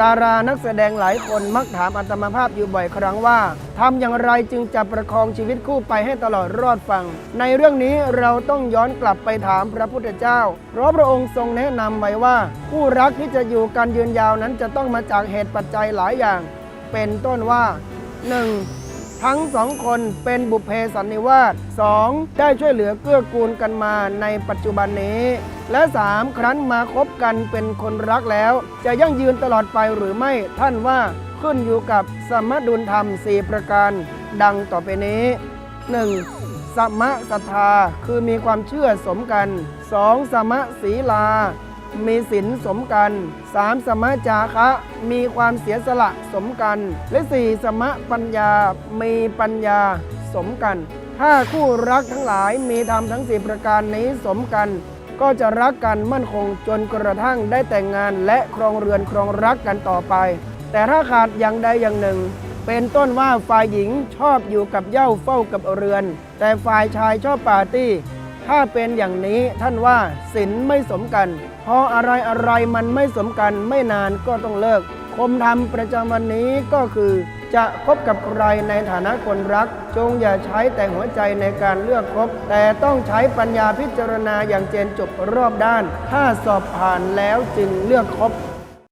ดารานักแสดงหลายคนมักถามอัตมาภาพอยู่บ่อยครั้งว่าทำอย่างไรจึงจะประคองชีวิตคู่ไปให้ตลอดรอดฟัง ในเรื่องนี้เราต้องย้อนกลับไปถามพระพุทธเจ้า เพราะพระองค์ทรงแนะนำไว้ว่า คู่รักที่จะอยู่กันยืนยาวนั้นจะต้องมาจากเหตุปัจจัยหลายอย่าง เป็นต้นว่า 1. ทั้งสองคนเป็นบุพเพสันนิวาส 2. ได้ช่วยเหลือเกื้อกูลกันมาในปัจจุบันนี้ และ 3. ครั้นมาคบกันเป็นคนรักแล้ว จะยั่งยืนตลอดไปหรือไม่ท่านว่าขึ้นอยู่กับสมดุลธรรม 4 ประการ ดังต่อไปนี้ 1. สมมะศรัทธาคือมีความเชื่อสมกัน 2. สมะศีลา มีศีลสมกัน 3. สมะจาคะ มีความเสียสละสมกัน และ 4. สมะปัญญา มีปัญญาสมกัน ถ้าคู่รักทั้งหลายมีธรรมทั้ง 4 ประการนี้สมกัน ก็จะรักกันมั่นคงจนกระทั่งได้แต่งงานและครองเรือนครองรักกันต่อไป แต่ถ้าขาดอย่างใดอย่างหนึ่ง เป็นต้นว่าฝ่ายหญิงชอบอยู่กับเย้าเฝ้ากับเรือน แต่ฝ่ายชายชอบปาร์ตี้ ถ้าเป็นอย่างนี้ท่านว่าศีลไม่สมกัน เพราะอะไรอะไรมันไม่สมกันไม่นานก็ต้องเลิก คมธรรมประจำวันนี้ก็คือจะคบกับใครในฐานะคนรัก จงอย่าใช้แต่หัวใจในการเลือกคบ แต่ต้องใช้ปัญญาพิจารณาอย่างเจนจบรอบด้าน ถ้าสอบผ่านแล้วจึงเลือกคบ